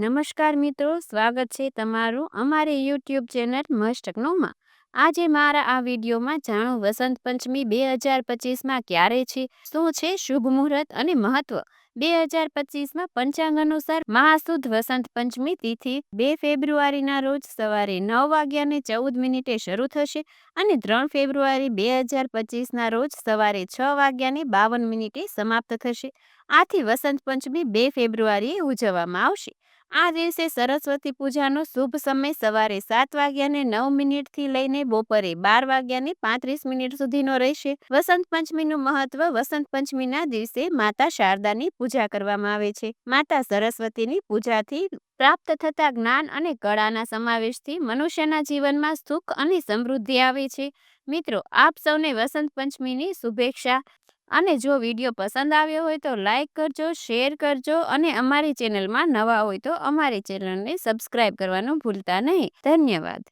નમસ્કાર મિત્રો, સ્વાગત છે તમારું અમારી યુટ્યુબ ચેનલ મસ્ટકનોમાં આજે મારા આ વિડીયોમાં જાણો વસંત પંચમી બે હજાર પચીસમાં ક્યારે છે, શું છે શુભ મુહૂર્ત અને મહત્વ? બે હજાર પચીસમાં પંચાંગ અનુસાર મહાસુદ વસંત પંચમી તિથિ બે ફેબ્રુઆરીના રોજ સવારે નવ વાગ્યાને ચૌદ મિનિટે શરૂ થશે અને ત્રણ ફેબ્રુઆરી બે હજાર પચીસના રોજ સવારે છ વાગ્યાને બાવન મિનિટે સમાપ્ત થશે. આથી વસંત પંચમી બે ફેબ્રુઆરીએ ઉજવવામાં આવશે. આ દિવસે સરસ્વતી પૂજાનો શુભ સમય સવારે સાત વાગ્યાને નવ મિનિટથી લઈને બપોરે બાર વાગ્યાને પાંત્રીસ મિનિટ સુધીનો રહેશે. વસંત પંચમીનું મહત્વ વસંત પંચમીના દિવસે માતા શારદાની પૂજા કરવામાં આવે છે. માતા સરસ્વતીની પૂજાથી પ્રાપ્ત થતા જ્ઞાન અને કળાના સમાવેશથી મનુષ્યના જીવનમાં સુખ અને સમૃદ્ધિ આવે છે. મિત્રો, આપ સૌને વસંત પંચમીની શુભેચ્છા અને જો વીડિયો પસંદ આવ્યો હોય તો લાઈક કરજો, શેર કરજો અને અમારી ચેનલમાં નવા હોય તો અમારી ચેનલને સબસ્ક્રાઈબ કરવાનું ભૂલતા નહીં. ધન્યવાદ.